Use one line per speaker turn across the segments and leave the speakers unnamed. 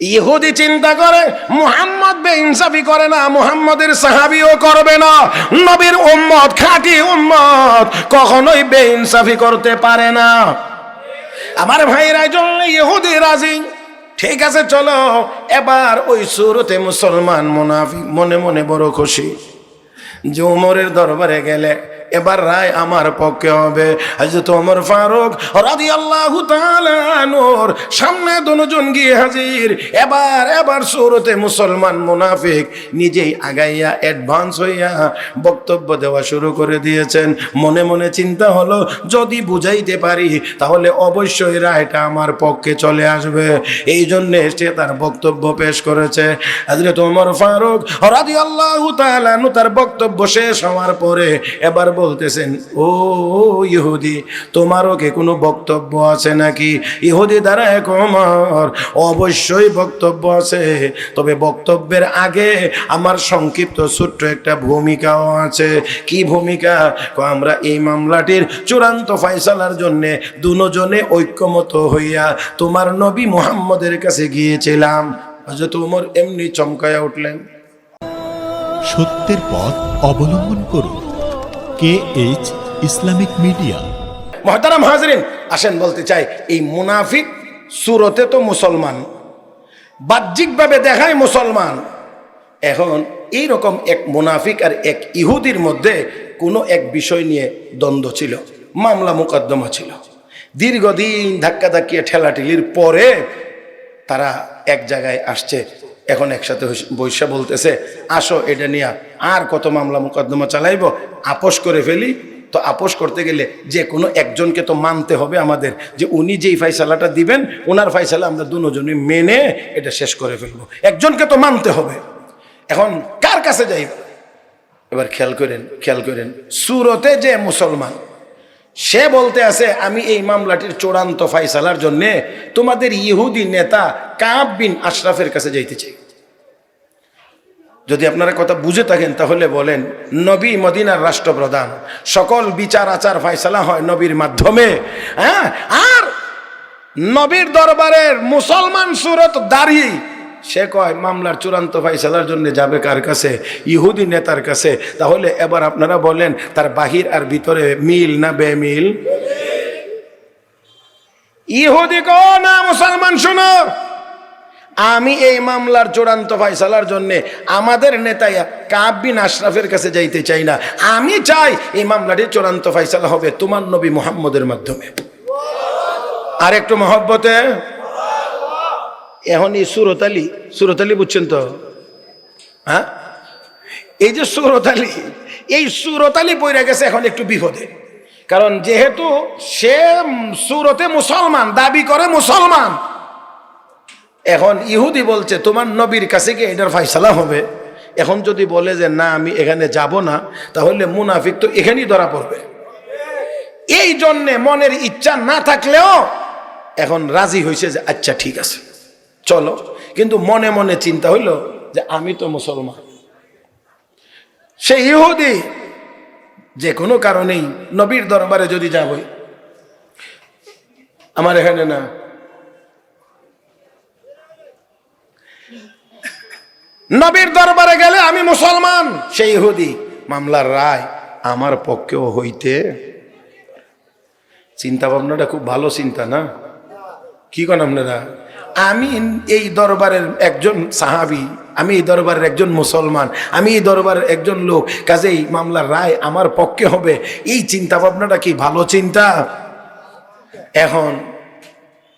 ইহুদি চিন্তা করে, মুহাম্মদ বে ইনসাফি করে না, মুহাম্মদের সাহাবিও করবে না। নবীর উম্মত, খাঁটি উম্মত, কখনোই বে ইনসাফি করতে পারে না। আমার ভাইরা জন্য ইহুদি রাজি। ঠিক আছে, চলো, এবার ওই সুরতে মুসলমান মুনাফি মনে মনে বড় খুশি। যে উমরের দরবারে গেলে এবার রায় আমার পক্ষে হবে। হযরত ওমর ফারুক রাদিয়াল্লাহু তাআলা আনহুর সামনে দুজন গিয়ে হাজির। এবার এবার সুরতে মুসলমান মুনাফিক নিজেই আগাইয়া অ্যাডভান্স হইয়া বক্তব্য দেওয়া শুরু করে দিয়েছেন। মনে মনে চিন্তা হলো, যদি বুঝাইতে পারি, তাহলে অবশ্যই রায়টা আমার পক্ষে চলে আসবে। এই জন্য সে তার বক্তব্য পেশ করেছে। হযরত ওমর ফারুক রাদিয়াল্লাহু তাআলা আনহু তার বক্তব্য শেষ হওয়ার পরে এবার বলতেছেন, ও ইহুদি, তোমারও কি কোনো বক্তব্য আছে নাকি? ইহুদি দ্বারা এক ওমর অবশ্যই বক্তব্য আছে, তবে বক্তব্যের আগে আমার সংক্ষিপ্ত ছোট্ট একটা ভূমিকাও আছে। কি ভূমিকা? আমরা এই মামলাটির চূড়ান্ত ফয়সালার জন্য দুজনে ঐক্যমত হইয়া তোমার নবী মুহাম্মদের কাছে গিয়েছিলাম। হযরত ওমর এমনি চমকায়া উঠলেন।
সত্যের পথ অবলম্বন করুন। কে এইচ ইসলামিক মিডিয়া
মহতারাম হাজরিন, আসেন বলতে চাই, এই মুনাফিক সুরতে তো মুসলমান, বাহ্যিকভাবে দেখায় মুসলমান। এখন এই রকম এক মুনাফিক আর এক ইহুদির মধ্যে কোনো এক বিষয় নিয়ে দ্বন্দ্ব ছিল, মামলা মোকদ্দমা ছিল। দীর্ঘদিন ধাক্কা ধাক্কিয়ে ঠেলাঠেলির পরে তারা এক জায়গায় আসছে এখন একসাথে বৈশা বলতেছে, আসো, এটা নিয়ে। আর কত মামলা মোকদ্দমা চালাইব? আপোষ করে ফেলি। তো আপোষ করতে গেলে যে কোনো একজনকে তো মানতে হবে আমাদের, যে উনি যেই ফাইসালাটা দিবেন ওনার ফাইসালা আমরা দুজনে মেনে এটা শেষ করে ফেলব। একজনকে তো মানতে হবে। এখন কার কাছে যাই? এবার খেয়াল করেন খেয়াল করেন। সুরতে যে মুসলমান, সে বলতে আছে, আমি এই মামলাটির চূড়ান্ত ফাইসালার জন্য তোমাদের ইহুদি নেতা কাব বিন আশরাফের কাছে যাইতে চাই। যদি আপনারা কথা বুঝে থাকেন, তাহলে বলেন, নবী মদিনার রাষ্ট্রপ্রধান। সকল বিচার, আচার ফাইসালা হয় নবীর মাধ্যমে। হ্যাঁ? আর নবীর দরবারের মুসলমান সুরত দাঁড়িয়ে সে কয়, মামলার চূড়ান্ত ফাইসালার জন্য যাবে কার কাছে? ইহুদি নেতার কাছে। তাহলে এবার আপনারা বলেন, তার বাহির আর ভিতরে মিল না বেমিল? ইহুদি কো না, মুসলমান শোনো। আমি এই মামলার চূড়ান্ত ফাইসালার জন্যে আমাদের নেতাই কাবিন আশরাফের কাছে যাইতে চাই না। আমি চাই এই মামলাটির চূড়ান্ত ফাইসালা হবে তোমার নবী মুহাম্মদের মাধ্যমে। আর একটু মহব্বতে, এখন এই সুরত আলী সুরত আলী বুঝছেন তো? হ্যাঁ? এই যে সুরত আলী, এই সুরত আলী পড়ে গেছে এখন একটু বিপদে। কারণ যেহেতু সে সুরতে মুসলমান, দাবি করে মুসলমান। এখন ইহুদি বলছে, তোমার নবীর কাছে কি এটার ফাইসালা হবে। এখন যদি বলে যে, না, আমি এখানে যাব না, তাহলে মুনাফিক তো এখানেই ধরা পড়বে। এই জন্যে মনের ইচ্ছা না থাকলেও এখন রাজি হয়েছে যে আচ্ছা ঠিক আছে, চলো। কিন্তু মনে মনে চিন্তা হইল যে, আমি তো মুসলমান। সে ইহুদি যে কোনো কারণেই নবীর দরবারে যদি যাবই, আমার এখানে না নবীর দরবারে গেলে আমি মুসলমান সেই ইহুদি। মামলার রায় আমার পক্ষেও হইতে। চিন্তা ভাবনাটা খুব ভালো চিন্তা, না? কি কন আপনারা? আমি এই দরবারের একজন সাহাবি, আমি এই দরবারের একজন মুসলমান, আমি এই দরবারের একজন লোক, কাজেই মামলার রায় আমার পক্ষে হবে। এই চিন্তা ভাবনাটা কি ভালো চিন্তা? এখন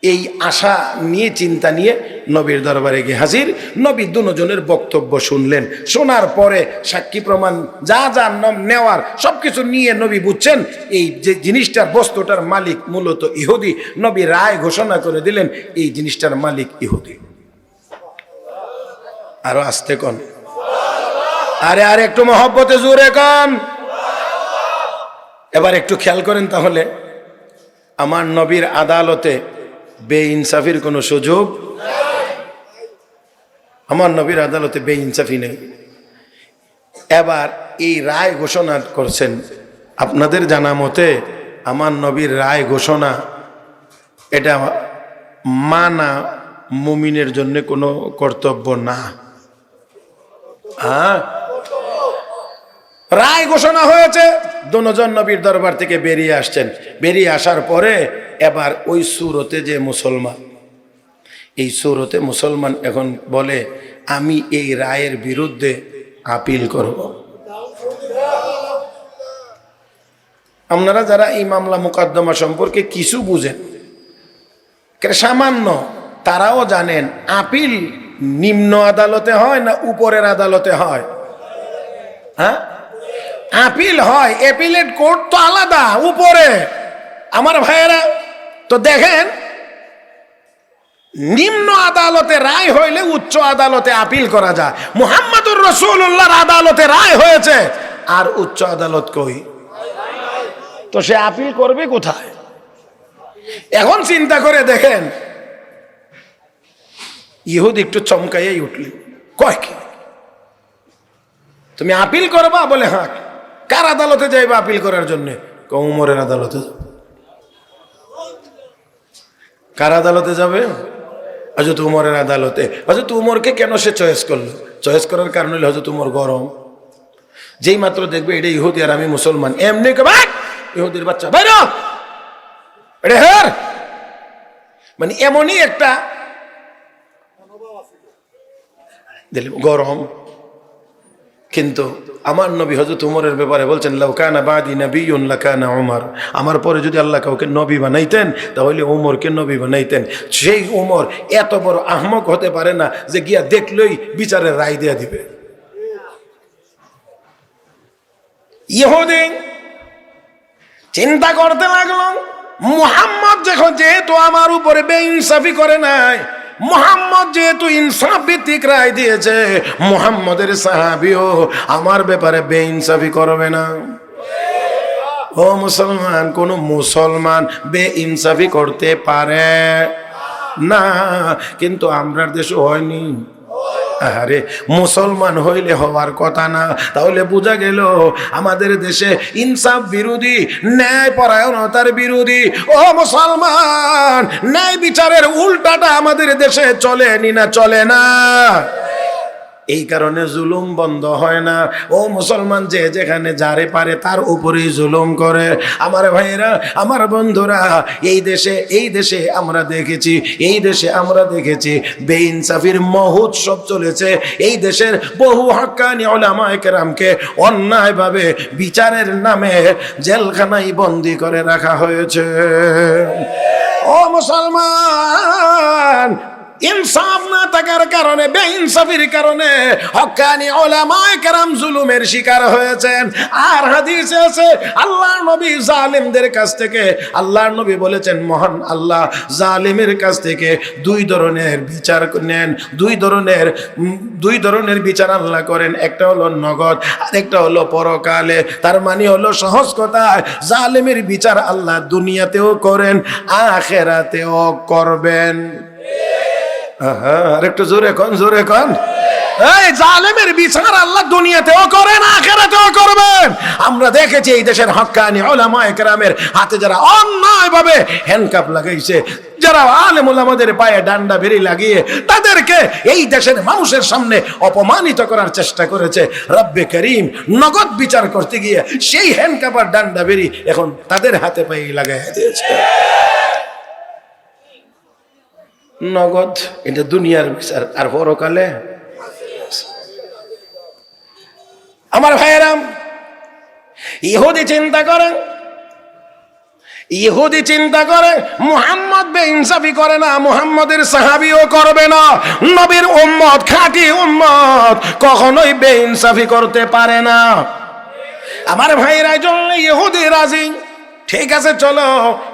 এই আশা নিয়ে, চিন্তা নিয়ে নবীর দরবারে গিয়ে হাজির। নবী দুজনের বক্তব্য শুনলেন। শোনার পরে সাক্ষী প্রমাণ, যা যা নেওয়ার সব কিছু নিয়ে নবী বুঝছেন, এই যে জিনিসটার বস্তুটার মালিক মূলত ইহুদি। নবী রায় ঘোষণা করে দিলেন, এই জিনিসটার মালিক ইহুদি। আরও আসতে কন। আরে, আর, একটু মহব্বতে জোরে কন। এবার একটু খেয়াল করেন তাহলে, আমার নবীর আদালতে বে ইনসাফির কোনো সুযোগ? আমার নবীর আদালতে বে ইনসাফি নেই। এবার এই রায় ঘোষণা করছেন। আপনাদের জানা মতে আমার নবীর রায় ঘোষণা এটা মানা মুমিনের জন্য কোনো কর্তব্য না। হ্যাঁ রায় ঘোষণা হয়েছে দনজন নবীর দরবার থেকে বেরিয়ে আসছেন। বেরিয়ে আসার পরে এবার ওই সুরতে যে মুসলমান, এই সুরতে মুসলমান এখন বলে, আমি এই রায়ের বিরুদ্ধে আপিল করব। আপনারা যারা এই মামলা মোকদ্দমা সম্পর্কে কিছু বুঝেন সামান্য তারাও জানেন, আপিল নিম্ন আদালতে হয় না উপরের আদালতে হয়? হ্যাঁ? আপিল হয় এপিলেট কোর্ট তো আলাদা, উপরে। আমার ভাইয়েরা, তো দেখেন, নিম্ন আদালতে রায় হইলে উচ্চ আদালতে আপিল করা যায়। মুহাম্মদুর রসুল্লাহর আদালতে রায় হয়েছে, আর উচ্চ আদালত কই? তো সে আপিল করবে কোথায়? এখন চিন্তা করে দেখেন, ইহুদ একটু চমকাইয়াই উঠলি কয় কি? তুমি আপিল করবা? বলে হ্যাঁ। কার আদালতে যাইবা আপিল করার জন্য? কৌমরের আদালতে। কার আদালতে যাবে? হজরত উমরের আদালতে। হজরত উমরকে কেন সে চয়েস করল? চয়েস করার কারণ হলো হজরত উমর গরম। যেই মাত্র দেখবে এটা ইহুদি আর আমি মুসলমান, এমনি ইহুদির বাচ্চা, বাইর! এটা হের? মানে এমনই একটা গরম। কিন্তু আমার নবী হজরত উমরের ব্যাপারে বলছেন লাউকানা বাদি নবীন লাকানা উমর। আমার পরে যদি আল্লাহ কাউকে নবী বানাইতেন, তাহলে উমরকে নবী বানাইতেন। সেই উমর এত বড় আহমক হতে পারে না যে গিয়া দেখলেই বিচারের রায় দেয়া দিবে। ইহুদি, চিন্তা করতে লাগল, মুহাম্মদ যখন যেহেতু আমার উপরে বেইনসাফি করে নাই মোহাম্মদ যেহেতু ইনসাফ ভিত্তিক রায় দিয়েছে, মোহাম্মদের সাহাবিও আমার ব্যাপারে বেইনসাফি করবে না। ও মুসলমান, কোন মুসলমান বে ইনসাফি করতে পারে না, কিন্তু আমরার দেশে হয়নি। আরে মুসলমান হইলে হওয়ার কথা না। তাহলে বোঝা গেল, আমাদের দেশে ইনসাফ বিরোধী ন্যায় পরায়ণতার বিরোধী। ও মুসলমান, ন্যায় বিচারের উল্টাটা আমাদের দেশে চলে নি না, চলে না। এই কারণে জুলুম বন্ধ হয় না। ও মুসলমান, যে যেখানে যারে পারে তার উপরেই জুলুম করে। আমার ভাইয়েরা, আমার বন্ধুরা, এই দেশে এই দেশে আমরা দেখেছি, এই দেশে আমরা দেখেছি বেইনসাফির মহোৎসব চলেছে। এই দেশের বহু হাক্কানি ওলামায়ে কেরামকে অন্যায়ভাবে বিচারের নামে জেলখানায় বন্দি করে রাখা হয়েছে। ও মুসলমান ইনসাফ না থাকার কারণে, বেইনসাফির কারণে হক্কানি ওলামায়ে কেরাম জুলুমের শিকার হয়েছেন। আর হাদিসে আছে আল্লাহ নবী জালিমদের কাছ থেকে, আল্লাহর নবী বলেছেন, মহান আল্লাহ জালিমের কাছ থেকে দুই ধরনের বিচার নেন, দুই ধরনের দুই ধরনের বিচার আল্লাহ করেন। একটা হলো নগদ আর একটা হলো পরকালে। তার মানে হলো সহজ কথায় জালিমের বিচার আল্লাহ দুনিয়াতেও করেন, আখেরাতেও করবেন। আহা, আর একটু জোরে কন জোরে কন। এই জালেমের বিচার আল্লাহ দুনিয়াতেও করেন আখেরাতেও করবেন আমরা দেখেছি এই দেশের হক্কানি ওলামা একরামের হাতে যারা অন্যায় ভাবে হ্যান্ডকাপ লাগাইছে যারা আলেমুল আমাদের পায়ে ডান্ডা বেরি লাগিয়ে তাদেরকে এই দেশের মানুষের সামনে অপমানিত করার চেষ্টা করেছে। রব্বে করিম নগদ বিচার করতে গিয়ে সেই হ্যান্ডকাপ আর ডান্ডা বেরি এখন তাদের হাতে পায়ে লাগাই দিয়েছে। নগদ, এটা দুনিয়ার বিচার আর পরকালে? আমার ভাইয়েরাম, ইহুদি চিন্তা করেন। ইহুদি চিন্তা করে মুহাম্মদ বে ইনসাফি করে না, মুহাম্মদের সাহাবিও করবে না। নবীর উম্মত, খাঁটি উম্মত, কখনোই বে ইনসাফি করতে পারে না। আমার ভাইরা জন্য ইহুদি রাজি। ঠিক আছে, চলো।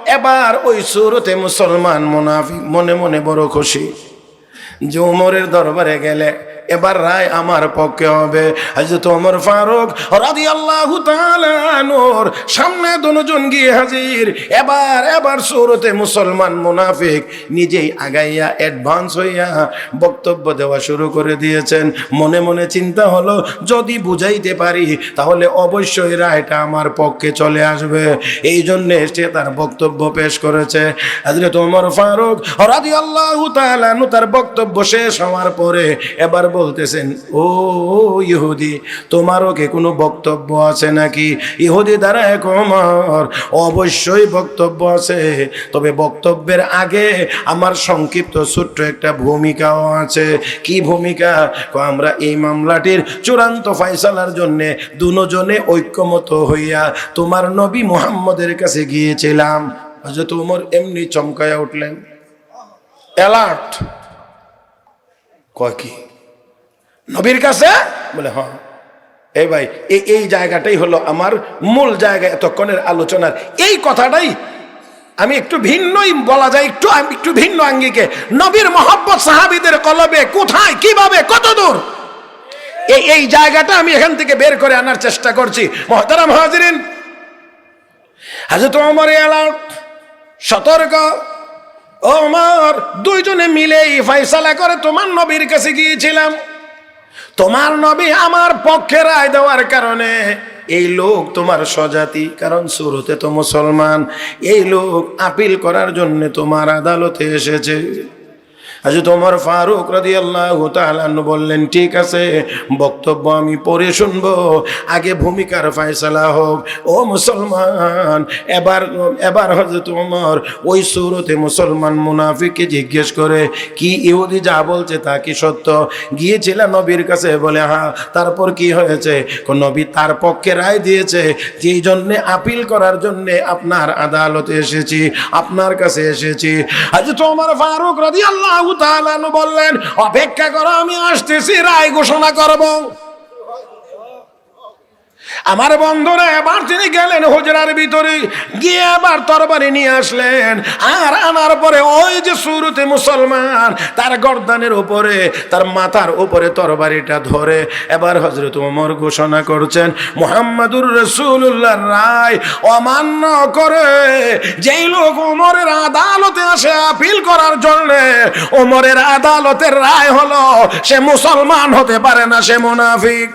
এবার ওই সুরতে মুসলমান মুনাফি মনে মনে বড় খুশি। যে উমরের দরবারে গেলে এবার রায় আমার পক্ষে হবে। হযরত ওমর ফারুক রাদিয়াল্লাহু তাআলা আনহুর সামনে দুজন গিয়ে হাজির। এবার এবার সুরতে মুসলমান মুনাফিক নিজেই আগাইয়া অ্যাডভান্স হইয়া বক্তব্য দেওয়া শুরু করে দিয়েছেন। মনে মনে চিন্তা হলো, যদি বুঝাইতে পারি, তাহলে অবশ্যই রায়টা আমার পক্ষে চলে আসবে। এই জন্যে সে তার বক্তব্য পেশ করেছে। হযরত ওমর ফারুক রাদিয়াল্লাহু তাআলা আনহু তার বক্তব্য শেষ হওয়ার পরে এবার বলতেছেন, ও ইহুদি, তোমারও কি কোনো বক্তব্য আছে নাকি? ইহুদি দ্বারা এক ওমর অবশ্যই বক্তব্য আছে, তবে বক্তব্যের আগে আমার সংক্ষিপ্ত ছোট্ট একটা ভূমিকাও আছে। কি ভূমিকা? আমরা এই মামলাটির চূড়ান্ত ফয়সালার জন্য দুজনে ঐক্যমত হইয়া তোমার নবী মুহাম্মদের কাছে গিয়েছিলাম। হযরত ওমর এমনি চমকায়া উঠলেন। অ্যালার্ট কয় কি? নবীর কাছে? বলে হ্যাঁ। এই ভাই, এই এই জায়গাটাই হলো আমার মূল জায়গা এতক্ষণের আলোচনার। এই কথাটাই আমি একটু ভিন্নই বলা যায়, একটু আমি একটু ভিন্ন আঙ্গিকে। নবীর মহব্বত সাহাবিদের কলবে কোথায়, কীভাবে কত দূর এই এই জায়গাটা আমি এখান থেকে বের করে আনার চেষ্টা করছি। মহতারাম হাজিরিন, হাজরত তোমার অ্যালার্ট সতর্ক। ওমর, দুইজনে মিলেই ফয়সালা করে তোমার নবীর কাছে গিয়েছিলাম। তোমার নবী আমার পক্ষে রায় দেওয়ার কারণে এই লোক তোমার স্বজাতি, কারণ সুরতে তো মুসলমান। এই লোক আপিল করার জন্য তোমার আদালতে এসেছে। আজ তোমার ফারুক রাদি আল্লাহ বললেন, ঠিক আছে, বক্তব্য আমি পড়ে শুনব। আগে ভূমিকার ফয়সালা হোক। ও মুসলমান, এবার এবার হজরত ওমর ওই সুরতে মুসলমান মুনাফিককে জিজ্ঞেস করে, কি ইহুদি যা বলছে তা কি সত্য? গিয়েছিল নবীর কাছে, বলে হ্যাঁ তারপর কি হয়েছে? নবী তার পক্ষে রায় দিয়েছে, যেই জন্যে আপিল করার জন্যে আপনার আদালতে এসেছি, আপনার কাছে এসেছি। আজ তোমার ফারুক রাদি আল্লাহ বললেন অপেক্ষা করো আমি আসতেছি রায় ঘোষণা করব। আমার বন্ধুরা, এবার তিনি গেলেন হুজরার ভিতরে, গিয়ে আবার তরবারি নিয়ে আসলেন। আর আনার পরে ওই যে শুরুতে মুসলমান, তার গর্দানের উপরে, তার মাথার উপরে তরবারিটা ধরে, এবার হজরত ওমর ঘোষণা করছেন, মোহাম্মদুর রসুল্লাহ রায় অমান্য করে, যেই লোক ওমরের আদালতে আসে আপিল করার জন্য, ওমরের আদালতের রায় হলো, সে মুসলমান হতে পারে না, সে মুনাফিক।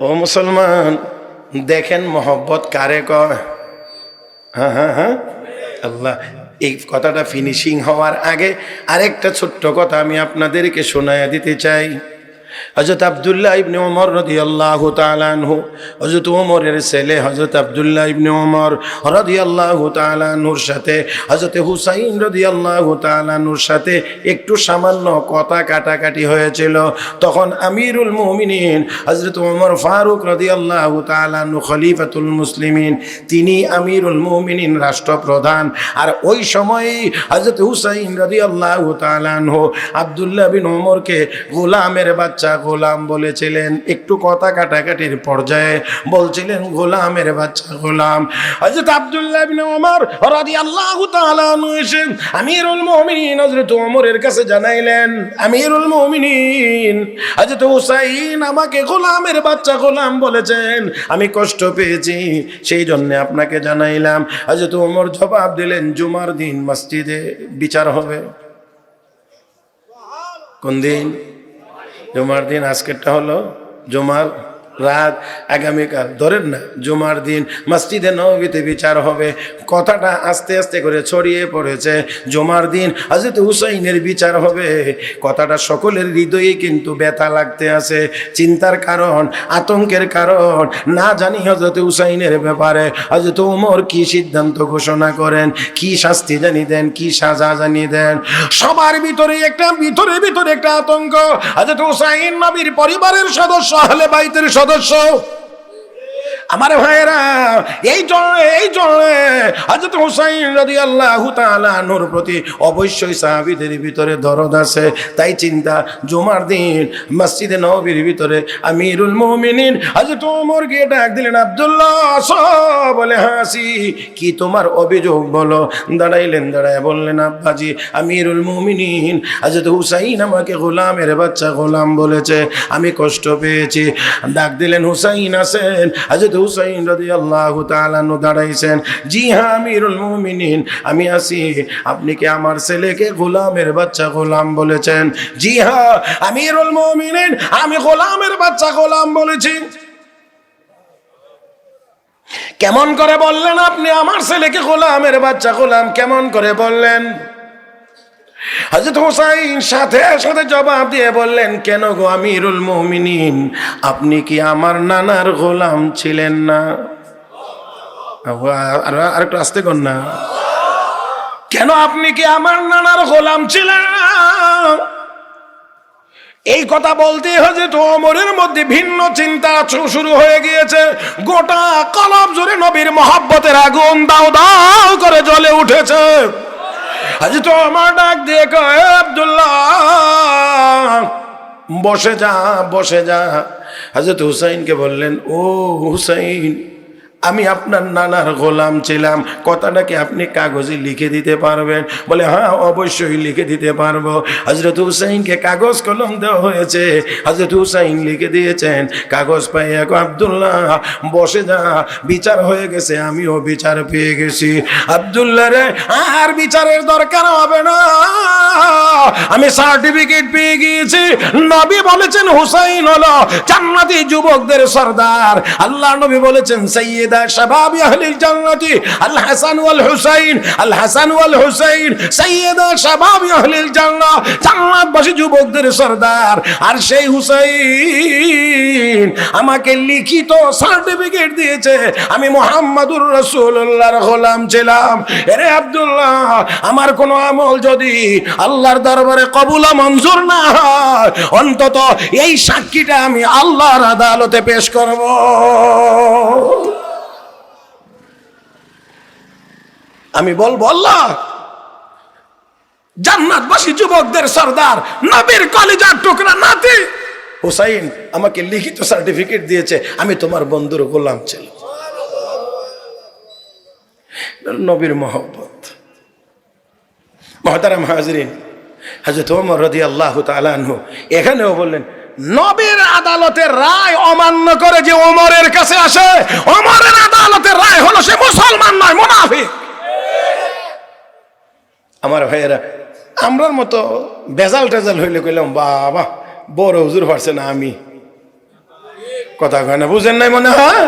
ও মুসলমান, দেখেন মোহব্বত কারে কয়? হ্যাঁ হ্যাঁ হ্যাঁ। আল্লাহ, এই কথাটা ফিনিশিং হওয়ার আগে আরেকটা ছোট্ট কথা আমি আপনাদেরকে শোনায়া দিতে চাই। হজরত আবদুল্লাহ ইবনে ওমর রদি আল্লাহ তালানহু হজরত ওমরের ছেলে হজরত আবদুল্লাহ ইবনে ওমর রদি আল্লাহ তালানহুর সাথে হজরত হুসাইন রদি আল্লাহ তালানহুর সাথে একটু সামান্য কথা কাটাকাটি হয়েছিল। তখন আমিরুল মুমিনিন হজরত ওমর ফারুক রদি আল্লাহ তালানহু খলিফাতুল মুসলিমিন, তিনি আমিরুল মুমিনিন রাষ্ট্রপ্রধান। আর ওই সময়েই হজরত হুসাইন রদি আল্লাহ তালানহু আবদুল্লাহ বিন ওমরকে গোলামের বাচ্চা গোলাম বলেছিলেন, একটু কথা কাটাকাটির পর্যায়ে বলছিলেন, গোলামের বাচ্চা গোলাম। হযরত আব্দুল্লাহ ইবনে ওমর রাদিয়াল্লাহু তাআলা এসে আমিরুল মুমিনিন হযরত ওমরের কাছে জানাইলেন, আমিরুল মুমিনিন, হযরত হুসাইন আমাকে গোলামের বাচ্চা গোলাম বলেছেন, আমি কষ্ট পেয়েছি, সেই জন্য আপনাকে জানাইলাম। হযরত ওমর জবাব দিলেন, জুমার দিন মসজিদে বিচার হবে। কোন দিন? জুমার দিন আজকেরটা হলো জুমার রাত আগামীকাল। ধরেন না, জুমার দিন মসজিদে নবীতে বিচার হবে। কথাটা আস্তে আস্তে করে ছড়িয়ে পড়েছে। জুমার দিন হজরত হুসাইনের বিচার হবে। কথাটা সকলের হৃদয়ে কিন্তু ব্যথা লাগতে আছে। চিন্তার কারণ, আতঙ্কের কারণ। না জানি হজরত হুসাইনের ব্যাপারে হজরত উমর কি সিদ্ধান্ত ঘোষণা করেন, কি শাস্তি জানি দেন, কি সাজা জানিয়ে দেন। সবার ভিতরে একটা, ভিতরে ভিতরে একটা আতঙ্ক। হজরত হুসাইন নবীর পরিবারের সদস্য হলে বাইতের সদস্য another show. আমার ভাইয়েরা, এই জন্য এই জন্য হজরত হুসাইন রাজি আল্লাহ তালানোর প্রতি অবশ্যই সাহাবিদের ভিতরে দরদ আছে। তাই চিন্তা, জুমার দিন, মসজিদে নবীর ভিতরে আমিরুল মুমিনিন হজরত ওমর গিয়ে ডাক দিলেন, আব্দুল্লাহ বলে হাসি কি তোমার অভিযোগ বলো? দাঁড়াইলেন দাঁড়ায় বললেন, আব্বাজি, আমিরুল মুমিনিন হজরত হুসাইন আমাকে গোলামের বাচ্চা গোলাম বলেছে, আমি কষ্ট পেয়েছি। ডাক দিলেন, হুসাইন আছেন হজরত হুসাইন রদি আল্লাহ তালানু দাঁড়াইছেন, জি হ্যাঁ আমিরুল মুমিনিন, আমি আছি। আপনি কি আমার ছেলেকে গোলামের বাচ্চা গোলাম বলেছেন? জি হ্যাঁ আমিরুল মুমিনিন, আমি গোলামের বাচ্চা গোলাম বলেছি। কেমন করে বললেন আপনি, আমার ছেলেকে গোলামের বাচ্চা গোলাম কেমন করে বললেন? হজরত হোসাইন সাথে সাথে জবাব দিয়ে বললেন, কেন গো আমিরুল মমিনিন? আপনি কি আমার নানার গোলাম ছিলেন না? আর একটু আসতে কর না। কেন আপনি কি আমার নানার গোলাম ছিলেন এই কথা বলতে হচ্ছে তো অমরের মধ্যে ভিন্ন চিন্তা শুরু হয়ে গিয়েছে। গোটা কলব জুড়ে নবীর মহাব্বতের আগুন দাও দাও করে জ্বলে উঠেছে। আজ তো আমার ডাক দিয়ে কয় আব্দুল্লাহ, বসে যা বসে যা। হাজরত হুসাইনকে বললেন, ও হুসাইন আমি আপনার নানার গোলাম ছিলাম। কথাটা কি আপনি কাগজে লিখে দিতে পারবেন? বলে হ্যাঁ অবশ্যই লিখে দিতে পারব। হজরত হুসাইনকে কাগজ কলম দেওয়া হয়েছে। হজরত হুসাইন লিখে দিয়েছেন, কাগজ পাই এখন আবদুল্লাহ, বসে যা, বিচার হয়ে গেছে, আমিও বিচার পেয়ে গেছি। আবদুল্লাহ রে, আর বিচারের দরকার হবে না। আমি সার্টিফিকেট পেয়ে গিয়েছি। নবী বলেছেন, হুসাইন হলো জান্নাতি যুবকদের সর্দার। আল্লাহ নবী বলেছেন, সৈয়দা শাবাব আহলিল জান্নাতি, আল হাসান ওয়াল হুসাইন, আল হাসান ওয়াল হুসাইন সৈয়দা শাবাব আহলিল জান্নাহ, জান্নাতবাসী যুবকদের সর্দার। আর সেই হুসাইন আমাকে লিখিত সার্টিফিকেট দিয়েছে, আমি মোহাম্মদুর রসুল্লাহর গোলাম ছিলাম। এরে আব্দুল্লাহ, আমার কোনো আমল যদি আল্লাহর দরবারে কবুল মঞ্জুর না হয়, অন্তত এই সাক্ষীটা আমি আল্লাহর আদালতে পেশ করব। আমি বলব, আল্লাহ! জান্নাতবাসী যুবকদের সর্দার, নবীর কলিজার টুকরা নাতি! হুসাইন আমাকে লিখিত সার্টিফিকেট দিয়েছে, আমি তোমার বন্ধুর গোলাম ছিল। নবীর মহব্বত। মহতারাম হাজরিন, হাজরত ওমর রদি আল্লাহ তালানহু এখানেও বললেন, নবীর আদালতের রায় অমান্য করে যে ওমরের কাছে আসে, ওমরের আদালতের রায় হলো সে মুসলমান নয়, মুনাফিক। আমার ভাইয়েরা, আমরার মতো বেজাল টেজাল হইলে কইলাম, বাবা, বড় হুজুর পারছে না আমি। কথা কয় না, বুঝেন নাই মনে হয়?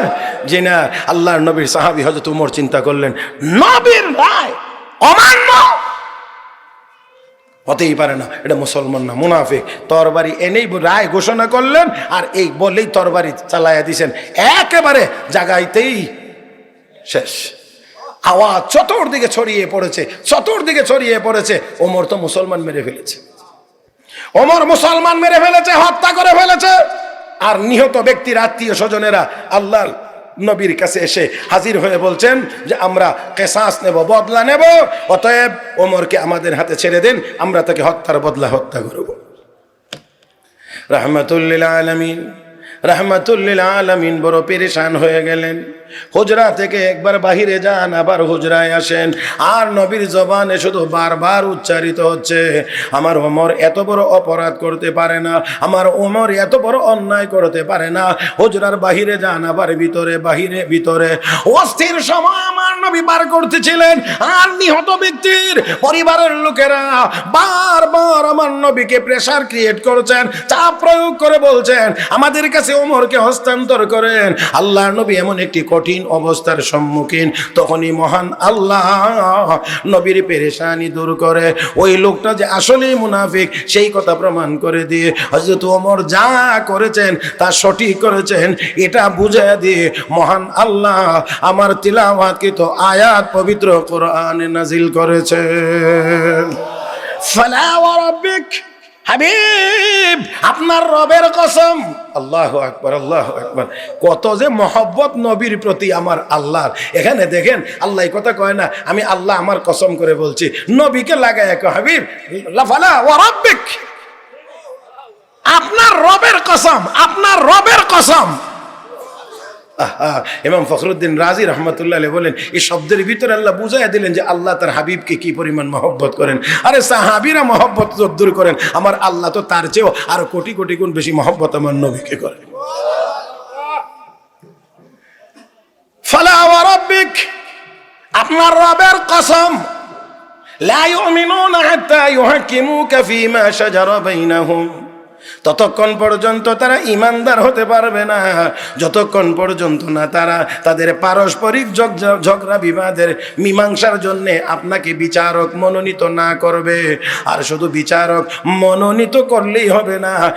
যে না আল্লাহর নবীর সাহাবি হজরত উমর চিন্তা করলেন, নবীর রায় অমান্য? হতেই পারে না, এটা মুসলমান না, মুনাফিক। তরবারি এনেই রায় ঘোষণা করলেন আর এই বলেই তরবারি চালাইয়া দিছেন। একেবারে জাগাইতেই শেষ। আওয়াজ চতুর্দিকে ছড়িয়ে পড়েছে, চতুর্দিকে ছড়িয়ে পড়েছে। ওমর তো মুসলমান মেরে ফেলেছে। ওমর মুসলমান মেরে ফেলেছে, হত্যা করে ফেলেছে। আর নিহত ব্যক্তির আত্মীয় স্বজনেরা আল্লাহর নবীর কাছে এসে হাজির হয়ে বলছেন যে, আমরা কেসাস নেব, বদলা নেব। অতএব ওমরকে আমাদের হাতে ছেড়ে দিন, আমরা তাকে হত্যার বদলা হত্যা করব। রহমতুল্লিল আলমিন। রহমতুল্লিল আলমিন বড় পেরেশান হয়ে গেলেন। হুজরা থেকে একবার বাহিরে যান, আবার হুজরায় আসেন। আর নবীর জবানে শুধু বারবার উচ্চারিত হচ্ছে, আমার ওমর এত বড় অপরাধ করতে পারে না, আমার ওমর এত বড় অন্যায় করতে পারে না, হুজরার বাহিরে যান, আবার ভিতরে, বাহিরে, ভিতরে। অস্থির সময় আমার নবী পার করতেছিলেন, আর নিহত ব্যক্তির পরিবারের লোকেরা বারবার আমার নবীকে প্রেসার ক্রিয়েট করছেন, চাপ প্রয়োগ করে বলছেন, আমাদের কাছে ওমরকে হস্তান্তর করেন। আল্লাহ নবী এমন একটি কঠিন অবস্থার সম্মুখীন। তখনই মহান আল্লাহ নবীর পেরেশানি দূর করে। ওই লোকটা যে আসলেই মুনাফিক, সেই কথা প্রমাণ করে দিয়ে হজরত ওমর যা করেছেন তা সঠিক করেছেন। এটা বুঝে দিয়ে মহান আল্লাহ আমার তিলাওয়াতকৃত আয়াত পবিত্র কোরআনে নাজিল করেছেন। ফালা ওয়া রাব্বিক হাবিব, আপনার রবের কসম। আল্লাহ আকবর আল্লাহ আকবর। কত যে মহব্বত নবীর প্রতি আমার আল্লাহ এখানে দেখেন, আল্লাহ কথা কয় না, আমি আল্লাহ আমার কসম করে বলছি। নবীকে লাগাই এক হাবিব, লাফালা ও আপনার রবের কসম, আপনার রবের কসম। আহা, ফখরুদ্দিন রাজি রহমতুল্লাহ বলেন এই শব্দের ভিতরে আল্লাহ বুঝাই দিলেন যে আল্লাহ তার হাবিবকে কি পরিমাণ মহব্বত করেন। আরে সাহাবিরা মহব্বত দূর করেন আমার আল্লাহ তো তার চেয়েও আরও কোটি কোটি গুণ বেশি মহব্বত আমার নবীকে করেন ফালা রাব্বিক আপনার রবের কসম লা ইউমিনুনা হাত্তা ইউহাক্কিমুকা ফীমা শাজারা বাইনাহুম। ততক্ষণ পর্যন্ত তারা ইমানদার হতে পারবে না। যতক্ষণ পর্যন্ত না তারা তাদের পারস্পরিক ঝগ- ঝগড়া বিবাদের মীমাংসার জন্য আপনাকে বিচারক মনোনীত না করবে। আর শুধু বিচারক মনোনীত করলেই হবে না।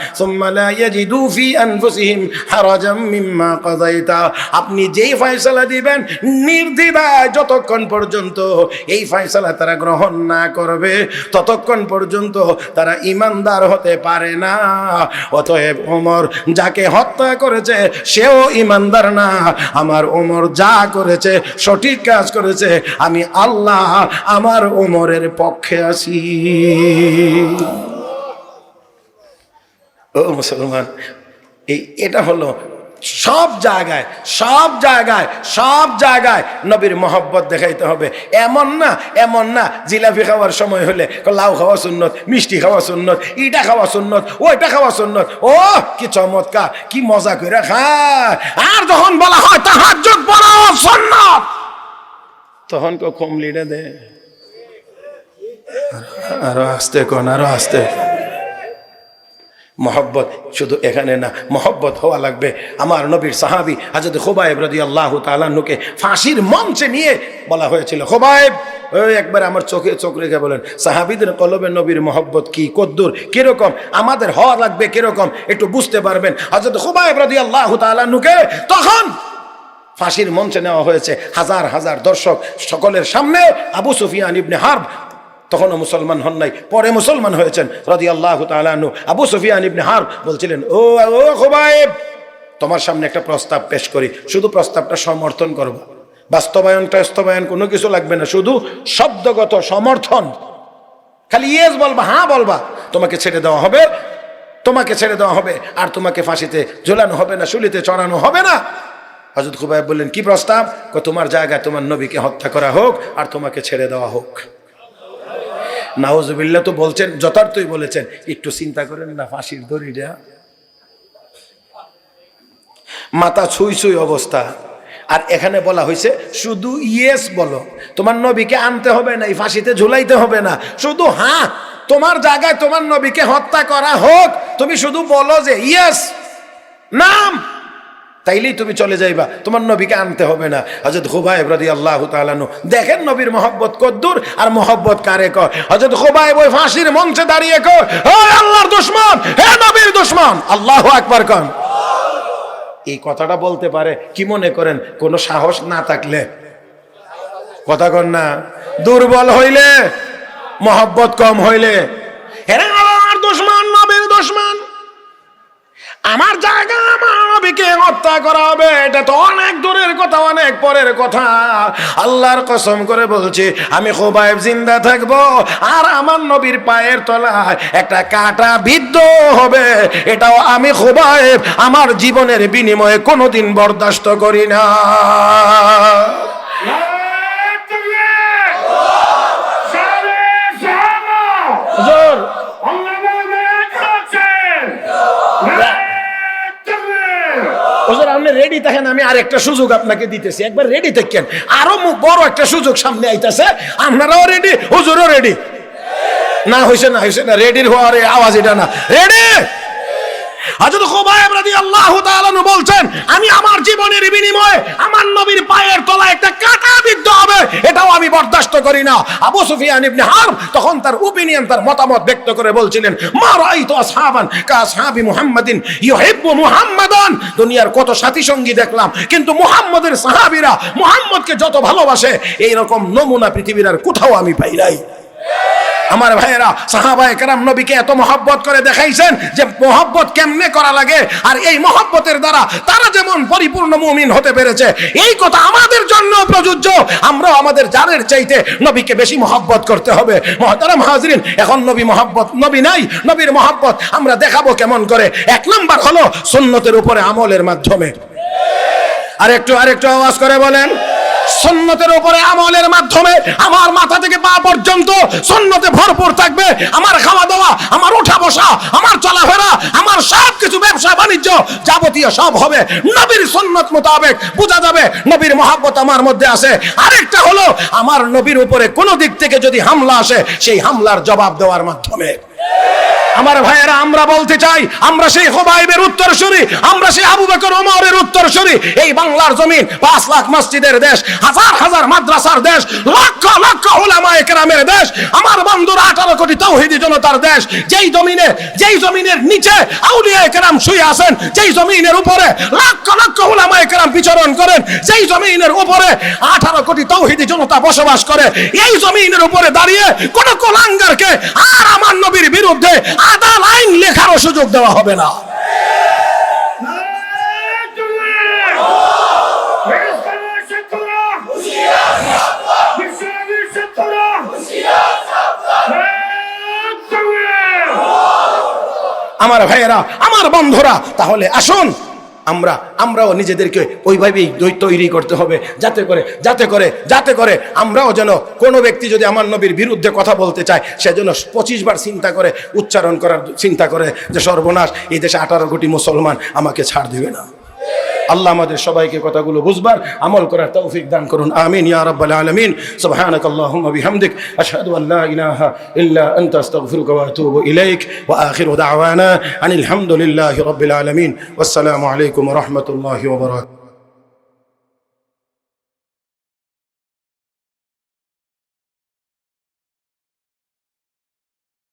আপনি যেই ফয়সালা দিবেন নির্দ্বিধায় যতক্ষণ পর্যন্ত এই ফয়সালা তারা গ্রহণ না করবে, ততক্ষণ পর্যন্ত তারা ইমানদার হতে পারে না। অতএব ওমর যাকে হত্যা করেছে, সেও ইমানদার না। আমার ওমর যা করেছে, সঠিক কাজ করেছে, আমি আল্লাহ আমার ওমরের পক্ষে আছি। ও মুসলমান, এই এটা হলো সব জায়গায় সব জায়গায় সব জায়গায় নবীর মহব্বত দেখাইতে হবে। এমন না এমন না, জিলাপি খাওয়ার সময় হলে লাউ খাওয়া সুন্নত, মিষ্টি খাওয়া সুন্নত, ইটা খাওয়া সুন্নত, ওইটা খাওয়া সুন্নত। ও কি চমৎকার, কি মজা করে খায়। আর যখন বলা হয় তাহার যোগ সুন্নত, তখন কেউ কমলিটা দে। আরও আসতে, কোন, আরও আসতে। মহব্বত শুধু এখানে না, মহব্বত হওয়া লাগবে। আমার নবীর সাহাবি হাজরত খোবাইব রদি আল্লাহ তালান্নুকে ফাঁসির মঞ্চে নিয়ে বলা হয়েছিল, খোবাইব একবার আমার চোখে চোখ রেখে বলেন, সাহাবিদের কলবে নবীর মহব্বত কি, কদ্দুর, কীরকম, আমাদের হওয়া লাগবে কীরকম, একটু বুঝতে পারবেন? হাজরত খোবাইব রদি আল্লাহ তালান্নুকে তখন ফাঁসির মঞ্চে নেওয়া হয়েছে, হাজার হাজার দর্শক সকলের সামনে, আবু সুফিয়ান ইবনে হার্ব তখনও মুসলমান হন নাই, পরে মুসলমান হয়েছেন। রাজি আল্লাহ তালু আবু সুফিয়ান ইবনে হার বলছিলেন, ও ও খোবাইব, তোমার সামনে একটা প্রস্তাব পেশ করি। শুধু প্রস্তাবটা সমর্থন করব। বাস্তবায়ন বাস্তবায়ন কোনো কিছু লাগবে না। শুধু শব্দগত সমর্থন। খালি ইয়েস বলবা হ্যাঁ বলবা। তোমাকে ছেড়ে দেওয়া হবে, তোমাকে ছেড়ে দেওয়া হবে। আর তোমাকে ফাঁসিতে ঝোলানো হবে না, শুলিতে চড়ানো হবে না। হজরত খুবাইব বললেন, কি প্রস্তাব? তোমার জায়গায় তোমার নবীকে হত্যা করা হোক আর তোমাকে ছেড়ে দেওয়া হোক। নাওজবিল্লা তো বলছেন, যথার্থই বলেছেন, একটু চিন্তা করেন না, ফাঁসির দড়িটা। মাথা ছুঁই ছুঁই অবস্থা। আর এখানে বলা হয়েছে, শুধু ইয়েস বলো, তোমার নবীকে আনতে হবে না, এই ফাঁসিতে ঝুলাইতে হবে না। শুধু হ্যাঁ তোমার জায়গায় তোমার নবীকে হত্যা করা হোক, তুমি শুধু বলো যে ইয়েস, নাম। তাইলেই তুমি চলে যাইবা। তোমার নবীকে আনতে হবে না। হজরত খুবাইব রাদি আল্লাহ তালানু দেখেন নবীর মহব্বত কদ্দুর আর মহব্বত কারে কয়? হজরত খুবাইব ওই ফাঁসির মঞ্চে দাঁড়িয়ে হে আল্লাহর দুশ্মন, হে নবীর দুশ্মন! আল্লাহ আকবার কন। এই কথাটা বলতে পারে কি মনে করেন? কোনো সাহস না থাকলে। কথা কন না। দুর্বল হইলে, মহব্বত কম হইলে হেরে আমার দুশ্মন, নবীর দুশ্মন, আমার জায়গা আমার নবীকে হত্যা করা হবে। এটা তো অনেক দূরের কথা, অনেক পরের কথা। আল্লাহর কসম করে বলছি, আমি খোবাইব জিন্দা থাকব, আর আমার নবীর পায়ের তলায় একটা কাটা বিদ্ধ হবে। এটাও আমি খোবাইব, আমার জীবনের বিনিময়ে কোনোদিন বরদাস্ত করি না। রেডি থাকেন আমি আর একটা সুযোগ আপনাকে দিতেছি। একবার রেডি থাকেন আরও বড় একটা সুযোগ সামনে আইতাছে। আপনারাও রেডি হুজুরও রেডি না হয়েছে না হয়েছে না। রেডির হওয়ার আওয়াজ এটা না। রেডি খুবাইব রাদিয়াল্লাহু তাআলা বলছেন, আমি আমার জীবনের বিনিময়ে আমার নবীর পায়ের তলায় একটা কাটা বিদ্ধ হবে, এটাও আমি বরদাস্ত করি না। আবু সুফিয়ান ইবনে হারব তখন তার ওপিনিয়ন তার মতামত ব্যক্ত করে বলছিলেন, মা রাআইতু আসহাবান কা আসহাবি মুহাম্মাদিন ইউহিব্বু মুহাম্মাদান? দুনিয়ার কত সাথী সঙ্গী দেখলাম, কিন্তু মুহাম্মদের সাহাবীরা মুহাম্মদকে যত ভালোবাসে এই রকম নমুনা পৃথিবীর আর কোথাও আমি পাই নাই। আমার ভাইয়েরা সাহাবা একরাম নবীকে এত মহব্বত করে দেখাইছেন যে মহব্বত কেমনে করা লাগে? আর এই মহব্বতের দ্বারা তারা যেমন পরিপূর্ণ মুমিন হতে পেরেছে, এই কথা আমাদের জন্য প্রযোজ্য। আমরাও আমাদের জানের চাইতে নবীকে বেশি মহব্বত করতে হবে। মহতারাম হাজরিন, এখন নবী মহব্বত, নবী নাই, নবীর মহব্বত আমরা দেখাবো কেমন করে। এক নম্বর হলো সুন্নতের উপরে আমলের মাধ্যমে। আর আরেকটু আরেকটু আওয়াজ করে বলেন। সন্ন্যতের উপরে আমলের মাধ্যমে আমার মাথা থেকে পা পর্যন্ত সন্ন্যতে ভরপুর থাকবে। আমার খাওয়া দাওয়া আমার উঠা বসা আমার চলাফেরা, আমার সব কিছু ব্যবসা, বাণিজ্য যাবতীয় সব হবে। নবীর সন্ন্যত মোতাবেক বোঝা যাবে, নবীর মহাব্বত আমার মধ্যে আছে। আরেকটা হলো, আমার নবীর উপরে কোনো দিক থেকে যদি হামলা আসে, সেই হামলার জবাব দেওয়ার মাধ্যমে। আমার ভাইয়েরা, আমরা বলতে চাই, আমরা সেই হোবাইবের উত্তরসূরি, আমরা সেই আবু বকর ওমরের উত্তরসূরি। এই বাংলার জমিন, পাঁচ লাখ মসজিদের দেশ, হাজার হাজার মাদ্রাসার দেশ, লক্ষ লক্ষ উলামা একরামের দেশ, আমার বন্ধুরা আঠারো কোটি তৌহিদি জনতার দেশ, যেই জমিনে, যেই জমিনের নিচে আউলিয়া একরাম শুয়ে আছেন, যেই জমিনের উপরে লক্ষ লক্ষ উলামা একরাম বিচরণ করেন, যেই জমিনের উপরে আঠারো কোটি তৌহিদি জনতা বসবাস করে, এই জমিনের উপরে দাঁড়িয়ে কোন কোলাঙ্গারকে আর আমার নবীর বিরুদ্ধে আদাল লাইন লেখারও সুযোগ দেওয়া হবে না। আমার ভাইয়েরা আমার বন্ধুরা তাহলে আসুন। আমরা, আমরাও নিজেদেরকে ওইভাবেই তৈরি করতে হবে। যাতে করে যাতে করে যাতে করে আমরাও যেন কোনো ব্যক্তি যদি আমার নবীর বিরুদ্ধে কথা বলতে চায়, সে যেন পঁচিশ বার চিন্তা করে, উচ্চারণ করার চিন্তা করে যে সর্বনাশ, এই দেশে আঠারো কোটি মুসলমান আমাকে ছাড় দেবে না। আল্লাহ আমাদের সবাইকে কথাগুলো বুঝবার, আমল করার তৌফিক দান করুন। আমিন, ইয়া রাব্বাল আলামিন। সুবহানাক আল্লাহুম্মা বিহামদিক। আশহাদু আল লা ইলাহা ইল্লা আনতা, আস্তাগফিরুকা ওয়া আতুবু ইলাইক। ওয়া আখিরু দাওয়ানা আনিল হামদুলিল্লাহি রাব্বিল আলামিন। ওয়াসসালামু আলাইকুম ওয়া রাহমাতুল্লাহি ওয়া বারাকাতুহু।